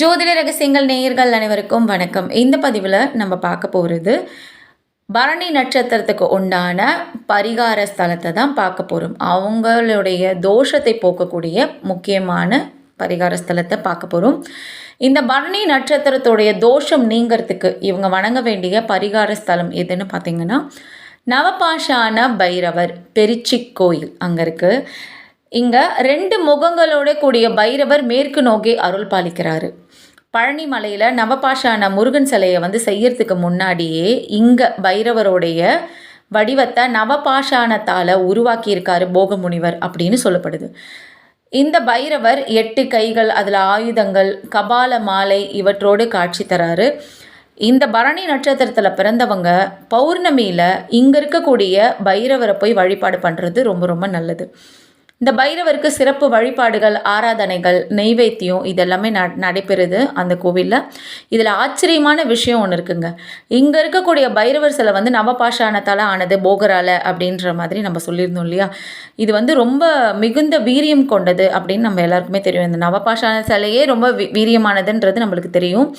ஜோதிட ரகசியங்கள் நேயர்கள் அனைவருக்கும் வணக்கம். இந்த பதிவில் நம்ம பார்க்க போகிறது பரணி நட்சத்திரத்துக்கு உண்டான பரிகார ஸ்தலத்தை தான் பார்க்க போகிறோம் அவங்களுடைய தோஷத்தை போக்கக்கூடிய முக்கியமான பரிகார ஸ்தலத்தை பார்க்க போகிறோம் இந்த பரணி நட்சத்திரத்துடைய தோஷம் நீங்கிறதுக்கு இவங்க வணங்க வேண்டிய பரிகார ஸ்தலம் எதுன்னு பார்த்தீங்கன்னா நவபாஷான பைரவர் பெரிச்சி கோயில் அங்கே இருக்குது இங்கே ரெண்டு முகங்களோட கூடிய பைரவர் மேற்கு நோக்கி அருள் பாலிக்கிறாரு. பழனிமலையில் நவபாஷான முருகன் சிலையை வந்து செய்யறதுக்கு முன்னாடியே இங்கே பைரவருடைய வடிவத்தை நவபாஷானத்தால் உருவாக்கியிருக்காரு போகமுனிவர் அப்படின்னு சொல்லப்படுது. இந்த பைரவர் எட்டு கைகள் அதில் ஆயுதங்கள் கபால மாலை இவற்றோடு காட்சி தராரு. இந்த பரணி நட்சத்திரத்தில் பிறந்தவங்க பௌர்ணமியில் இங்கே இருக்கக்கூடிய பைரவரை போய் வழிபாடு பண்ணுறது ரொம்ப ரொம்ப நல்லது. இந்த பைரவருக்கு சிறப்பு வழிபாடுகள் ஆராதனைகள் நெய்வேத்தியம் இதெல்லாமே ந நடைபெறுது அந்த கோவிலில். இதில் ஆச்சரியமான விஷயம் ஒன்று இருக்குங்க. இங்கே இருக்கக்கூடிய பைரவர் சிலை வந்து நவபாஷாணத்தால் ஆனது போகரால அப்படின்ற மாதிரி நம்ம சொல்லியிருந்தோம் இல்லையா? இது வந்து ரொம்ப மிகுந்த வீரியம் கொண்டது அப்படின்னு நம்ம எல்லாருக்குமே தெரியும். இந்த நவபாஷாண சிலையே ரொம்ப வீரியமானதுன்றது நம்மளுக்கு தெரியும்.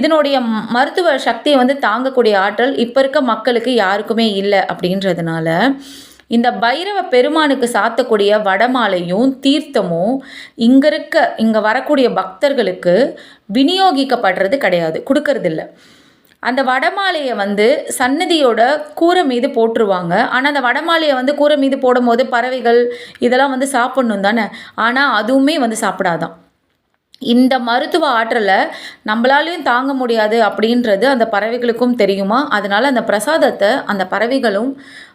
இதனுடைய மருத்துவ சக்தியை வந்து தாங்கக்கூடிய ஆற்றல் இப்போ இருக்க மக்களுக்கு யாருக்குமே இல்லை அப்படின்றதுனால இந்த பைரவ பெருமானுக்கு சாத்தக்கூடிய வடமாலையும் தீர்த்தமும் இங்கே இருக்க இங்கே வரக்கூடிய பக்தர்களுக்கு விநியோகிக்கப்படுறது கிடையாது கொடுக்கறதில்ல. அந்த வடமாலையை வந்து சன்னதியோட கூரை மீது போட்டுருவாங்க. ஆனால் அந்த வடமாலையை வந்து கூரை மீது போடும்போது பறவைகள் இதெல்லாம் வந்து சாப்பிட்ணும் தானே? ஆனால் அதுவுமே வந்து சாப்பிடாதான். இந்த மருத்துவ ஆற்றலை நம்மளாலையும் தாங்க முடியாது அப்படின்றது அந்த பறவைகளுக்கும் தெரியுமா? அதனால் அந்த பிரசாதத்தை அந்த பறவைகளும்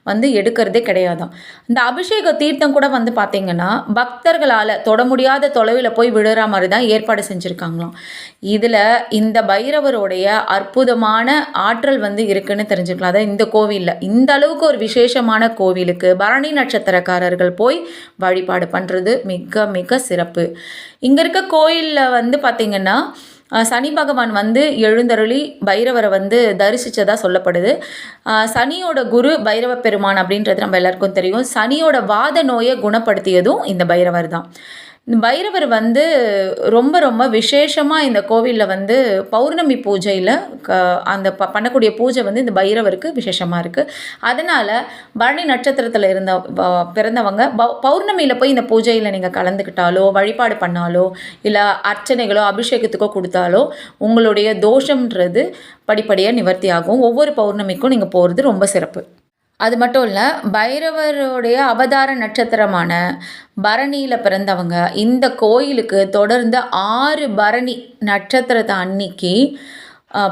வந்து எடுக்கிறதே கிடையாதான் இந்த அபிஷேக தீர்த்தம் கூட வந்து பார்த்திங்கன்னா பக்தர்களால் தொட முடியாத தொலைவில் போய் விழுற மாதிரி தான் ஏற்பாடு செஞ்சுருக்காங்களாம். இதில் இந்த பைரவருடைய அற்புதமான ஆற்றல் வந்து இருக்குன்னு தெரிஞ்சுக்கலாம் அதாவது இந்த கோவிலில் இந்த அளவுக்கு ஒரு விசேஷமான கோவிலுக்கு பரணி நட்சத்திரக்காரர்கள் போய் வழிபாடு பண்ணுறது மிக மிக சிறப்பு. இங்கே இருக்க கோயிலில் வந்து பார்த்திங்கன்னா சனி பகவான் வந்து எழுந்தருளி பைரவரை வந்து தரிசித்ததாக சொல்லப்படுது. சனியோட குரு பைரவ பெருமான் அப்படின்றது நம்ம எல்லாருக்கும் தெரியும். சனியோட வாத நோயை குணப்படுத்தியதும் இந்த பைரவர் தான். பைரவர் வந்து ரொம்ப ரொம்ப விசேஷமாக இந்த கோவிலில் வந்து பௌர்ணமி பூஜையில் க அந்த ப பண்ணக்கூடிய பூஜை வந்து இந்த பைரவருக்கு விசேஷமாக இருக்குது அதனால் பரணி நட்சத்திரத்தில் இருந்த பிறந்தவங்க பௌர்ணமியில் போய் இந்த பூஜையில் நீங்கள் கலந்துக்கிட்டாலோ வழிபாடு பண்ணாலோ இல்லை அர்ச்சனைகளோ அபிஷேகத்துக்கோ கொடுத்தாலோ உங்களுடைய தோஷம்ன்றது படிப்படியாக நிவர்த்தி ஆகும் ஒவ்வொரு பௌர்ணமிக்கும் நீங்கள் போகிறது ரொம்ப சிறப்பு. அது மட்டும் இல்லை பைரவருடைய அவதார நட்சத்திரமான பரணியில் பிறந்தவங்க இந்த கோயிலுக்கு தொடர்ந்து ஆறு பரணி நட்சத்திரத்தை அன்னைக்கு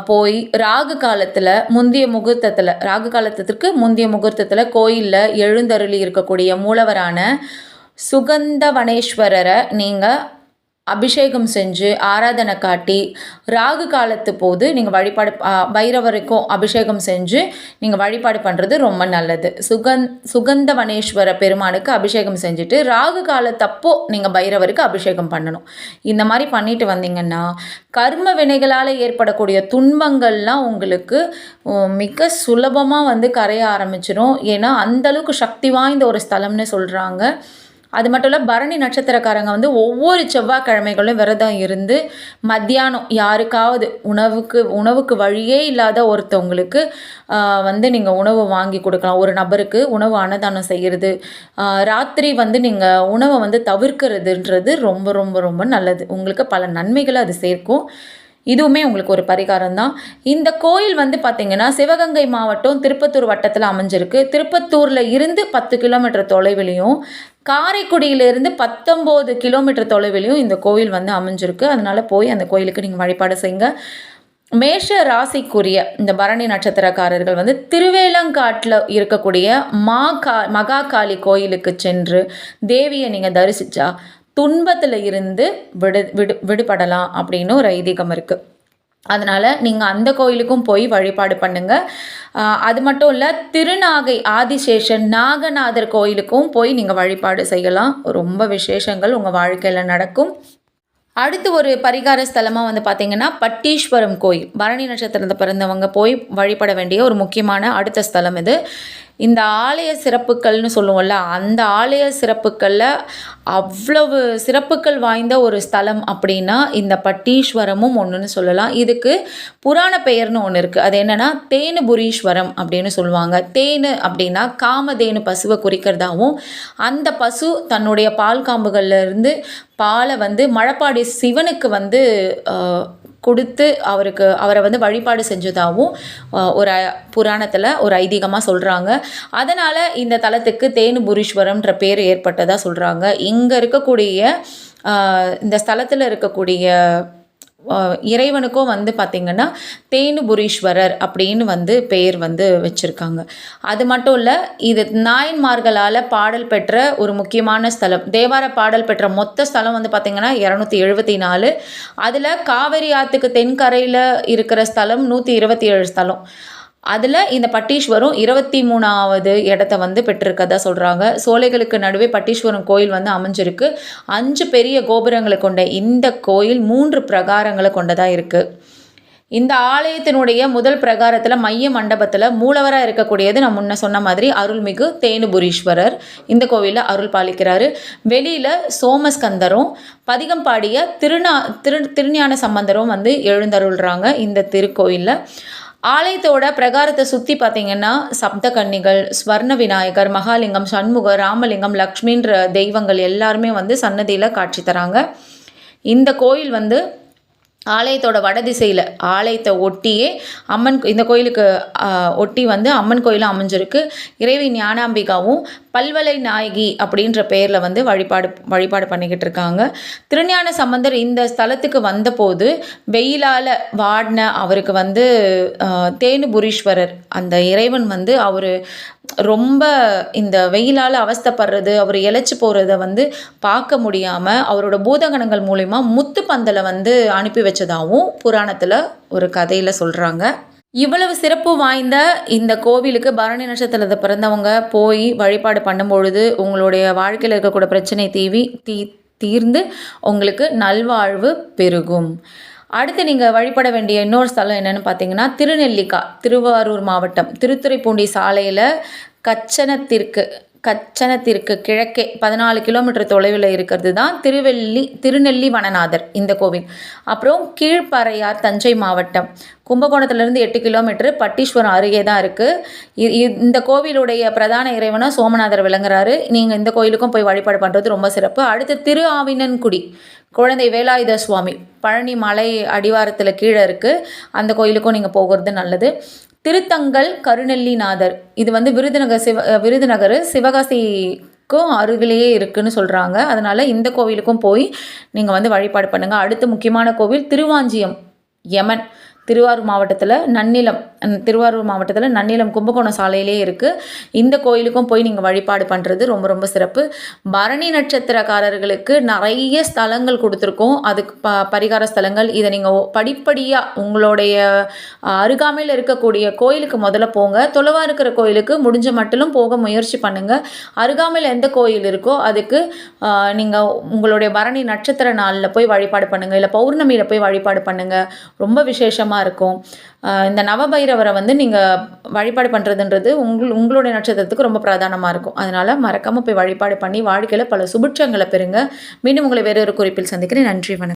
போய் ராகு காலத்தில் முந்தைய முகூர்த்தத்தில் ராகு காலத்திற்கு முந்தைய முகூர்த்தத்தில் கோயிலில் எழுந்தருளி இருக்கக்கூடிய மூலவரான சுகந்தவனேஸ்வரரை நீங்கள் அபிஷேகம் செஞ்சு ஆராதனை காட்டி ராகு காலத்து போது நீங்கள் வழிபாடு ஆ, பைரவருக்கும் அபிஷேகம் செஞ்சு நீங்கள் வழிபாடு பண்ணுறது ரொம்ப நல்லது. சுகந் சுகந்தவனேஸ்வர பெருமானுக்கு அபிஷேகம் செஞ்சுட்டு ராகு காலத்தப்போ நீங்கள் பைரவருக்கு அபிஷேகம் பண்ணணும். இந்த மாதிரி பண்ணிட்டு வந்தீங்கன்னா கர்ம வினைகளால் ஏற்படக்கூடிய துன்பங்கள்லாம் உங்களுக்கு மிக சுலபமாக வந்து கரைய ஆரம்பிச்சிடும் ஏன்னா அந்தளவுக்கு சக்தி வாய்ந்த ஒரு ஸ்தலம்னு சொல்கிறாங்க அது மட்டும் இல்லை பரணி நட்சத்திரக்காரங்க வந்து ஒவ்வொரு செவ்வாய்க்கிழமைகளும் விரதம் இருந்து மத்தியானம் யாருக்காவது உணவுக்கு உணவுக்கு வழியே இல்லாத ஒருத்தவங்களுக்கு வந்து நீங்கள் உணவு வாங்கி கொடுக்கலாம். ஒரு நபருக்கு உணவு அன்னதானம் செய்கிறது ராத்திரி வந்து நீங்கள் உணவை வந்து தவிர்க்கிறதுன்றது ரொம்ப ரொம்ப ரொம்ப நல்லது. உங்களுக்கு பல நன்மைகளை அது சேர்க்கும். இதுவுமே உங்களுக்கு ஒரு பரிகாரம் தான் இந்த கோயில் வந்து பார்த்திங்கன்னா சிவகங்கை மாவட்டம் திருப்பத்தூர் வட்டத்தில் அமைஞ்சிருக்கு. திருப்பத்தூரில் இருந்து பத்து கிலோமீட்டர் தொலைவிலையும் காரைக்குடியிலிருந்து பத்தொம்போது கிலோமீட்டர் தொலைவிலையும் இந்த கோயில் வந்து அமைஞ்சிருக்கு. அதனால் போய் அந்த கோயிலுக்கு நீங்கள் வழிபாடு செய்யுங்க. மேஷ ராசிக்குரிய இந்த பரணி நட்சத்திரக்காரர்கள் வந்து திருவேலங்காட்டில் இருக்கக்கூடிய மா கா மகா காளி கோயிலுக்கு சென்று தேவியை நீங்கள் தரிசித்தா துன்பத்தில் இருந்து விடு விடு விடுபடலாம் அப்படின்னு ஒரு ஐதீகம் இருக்குது அதனால் நீங்கள் அந்த கோயிலுக்கும் போய் வழிபாடு பண்ணுங்கள் அது மட்டும் இல்லை திருநாகை ஆதிசேஷன் நாகநாதர் கோயிலுக்கும் போய் நீங்கள் வழிபாடு செய்யலாம். ரொம்ப விசேஷங்கள் உங்கள் வாழ்க்கையில் நடக்கும். அடுத்து ஒரு பரிகார ஸ்தலமாக வந்து பார்த்திங்கன்னா பட்டீஸ்வரம் கோயில். பரணி நட்சத்திரத்தை பிறந்தவங்க போய் வழிபட வேண்டிய ஒரு முக்கியமான அடுத்த ஸ்தலம் இது. இந்த ஆலய சிறப்புகள்னு சொல்லுவோம்ல அந்த ஆலய சிறப்புகளில் அவ்வளவு சிறப்புகள் வாய்ந்த ஒரு ஸ்தலம் அப்படின்னா இந்த பட்டீஸ்வரமும் ஒன்றுன்னு சொல்லலாம். இதுக்கு புராண பெயர்னு ஒன்று இருக்குது அது என்னென்னா தேனுபுரீஸ்வரம் அப்படின்னு சொல்லுவாங்க. தேனு அப்படின்னா காமதேனு பசுவை குறிக்கிறதாகவும் அந்த பசு தன்னுடைய பால் காம்புகள்லேருந்து பாலை வந்து மழப்பாடி சிவனுக்கு வந்து கொடுத்து அவருக்கு அவரை வந்து வழிபாடு செஞ்சதாகவும் ஒரு புராணத்தில் ஒரு ஐதீகமாக சொல்கிறாங்க அதனால் இந்த தலத்துக்கு தேனுபுரீஸ்வரம்ன்ற பேர் ஏற்பட்டதாக சொல்கிறாங்க இங்கே இருக்கக்கூடிய இந்த ஸ்தலத்தில் இருக்கக்கூடிய இறைவனுக்கும் வந்து பார்த்திங்கன்னா தேனுபுரீஸ்வரர் அப்படின்னு வந்து பெயர் வந்து வச்சுருக்காங்க. அது மட்டும் இல்லை இது நாயன்மார்களால் பாடல் பெற்ற ஒரு முக்கியமான ஸ்தலம் தேவார பாடல் பெற்ற மொத்த ஸ்தலம் வந்து பார்த்திங்கன்னா இரநூத்தி எழுபத்தி நாலு. அதில் காவேரி ஆற்றுக்கு தென்கரையில் இருக்கிற ஸ்தலம் நூற்றி இருபத்தி ஏழு ஸ்தலம். அதில் இந்த பட்டீஸ்வரம் இருபத்தி மூணாவது இடத்த வந்து பெற்றிருக்கதா சொல்கிறாங்க சோலைகளுக்கு நடுவே பட்டீஸ்வரம் கோயில் வந்து அமைஞ்சிருக்கு. அஞ்சு பெரிய கோபுரங்களை கொண்ட இந்த கோயில் மூன்று பிரகாரங்களை கொண்டதாக இருக்குது இந்த ஆலயத்தினுடைய முதல் பிரகாரத்தில் மைய மண்டபத்தில் மூலவராக இருக்கக்கூடியது நான் முன்ன சொன்ன மாதிரி அருள்மிகு தேனுபுரீஸ்வரர். இந்த கோவிலில் அருள் பாலிக்கிறாரு. வெளியில் சோமஸ்கந்தரும் பதிகம் பாடிய திருநா திரு திருஞான சம்பந்தரும் வந்து எழுந்தருள்றாங்க இந்த திருக்கோயிலில். ஆலயத்தோட பிரகாரத்தை சுற்றி பார்த்தீங்கன்னா சப்த கன்னிகள் ஸ்வர்ண விநாயகர் மகாலிங்கம் சண்முகர் ராமலிங்கம் லக்ஷ்மின்ற தெய்வங்கள் எல்லாருமே வந்து சன்னதியில் காட்சி தராங்க. இந்த கோயில் வந்து ஆலயத்தோட வடதிசையில் ஆலயத்தை ஒட்டியே அம்மன் இந்த கோயிலுக்கு ஒட்டி வந்து அம்மன் கோயிலும் அமைஞ்சிருக்கு. இறைவி ஞானாம்பிகாவும் பல்வலை நாயகி அப்படின்ற பெயரில் வந்து வழிபாடு வழிபாடு பண்ணிக்கிட்டு இருக்காங்க. திருஞான சம்பந்தர் இந்த ஸ்தலத்துக்கு வந்தபோது வெயிலால் வாடின அவருக்கு வந்து தேனுபுரீஸ்வரர் அந்த இறைவன் வந்து அவர் ரொம்ப இந்த வெயிலால் அவஸ்தைப்படுறது அவர் இழைச்சி போகிறத வந்து பார்க்க முடியாமல் அவரோட பூதகணங்கள் மூலிமா முத்து பந்தலை வந்து அனுப்பி வச்சதாகவும் புராணத்தில் ஒரு கதையில் சொல்கிறாங்க இவ்வளவு சிறப்பு வாய்ந்த இந்த கோவிலுக்கு பரணி நட்சத்திரத்தில் பிறந்தவங்க போய் வழிபாடு பண்ணும்பொழுது உங்களுடைய வாழ்க்கையில் இருக்கக்கூடிய பிரச்சனை தீவி தீ தீர்ந்து உங்களுக்கு நல்வாழ்வு பெருகும். அடுத்து நீங்கள் வழிபட வேண்டிய இன்னொரு ஸ்தலம் என்னென்னு பார்த்தீங்கன்னா திருநெல்லிக்கா திருவாரூர் மாவட்டம். திருத்துறைப்பூண்டி சாலையில் கச்சனத்திற்கு கச்சனத்திற்கு கிழக்கே பதினாலு கிலோமீட்டர் தொலைவில் இருக்கிறது தான் திருவெள்ளி திருநெல்லி வனநாதர் இந்த கோவில். அப்புறம் கீழ்ப்பறையார் தஞ்சை மாவட்டம். கும்பகோணத்துலேருந்து எட்டு கிலோமீட்டர் பட்டீஸ்வரம் அருகே தான் இருக்குது இந்த கோவிலுடைய பிரதான இறைவனாக சோமநாதர் விளங்குறாரு. நீங்கள் இந்த கோயிலுக்கும் போய் வழிபாடு பண்ணுறது ரொம்ப சிறப்பு. அடுத்து திரு ஆவினன்குடி குழந்தை வேலாயுத சுவாமி பழனி மலை அடிவாரத்தில் கீழே இருக்குது அந்த கோயிலுக்கும் நீங்கள் போகிறது நல்லது. திருத்தங்கல் கருநெல்லிநாதர். இது வந்து விருதுநகர் சிவ விருதுநகர் சிவகாசிக்கும் அருகிலேயே இருக்குன்னு சொல்கிறாங்க அதனால் இந்த கோவிலுக்கும் போய் நீங்கள் வந்து வழிபாடு பண்ணுங்கள் அடுத்து முக்கியமான கோவில் திருவாஞ்சியம் யமன். திருவாரூர் மாவட்டத்தில் நன்னிலம் திருவாரூர் மாவட்டத்தில் நன்னிலம் கும்பகோணம் சாலையிலே இருக்குது இந்த கோயிலுக்கும் போய் நீங்கள் வழிபாடு பண்ணுறது ரொம்ப ரொம்ப சிறப்பு. பரணி நட்சத்திரக்காரர்களுக்கு நிறைய ஸ்தலங்கள் கொடுத்துருக்கோம். அதுக்கு ப பரிகார ஸ்தலங்கள். இதை நீங்கள் படிப்படியாக உங்களுடைய அருகாமையில் இருக்கக்கூடிய கோயிலுக்கு முதல்ல போங்க. தொலைவாக இருக்கிற கோயிலுக்கு முடிஞ்ச மட்டிலும் போக முயற்சி பண்ணுங்கள் அருகாமையில் எந்த கோயில் இருக்கோ அதுக்கு நீங்கள் உங்களுடைய பரணி நட்சத்திர நாளில் போய் வழிபாடு பண்ணுங்கள் இல்லை பௌர்ணமியில் போய் வழிபாடு பண்ணுங்கள் ரொம்ப விசேஷமாக இருக்கும். இந்த நவபைரவரை வந்து நீங்கள் வழிபாடு பண்ணுறதுன்றது உங்கள் உங்களுடைய நட்சத்திரத்துக்கு ரொம்ப பிரதானமாக இருக்கும். அதனால் மறக்காமல் போய் வழிபாடு பண்ணி வாழ்க்கையில் பல சுபிட்சங்களை பெறுங்க. மீண்டும் உங்களை வேறொரு குறிப்பில் சந்திக்கிறேன். நன்றி வணக்கம்.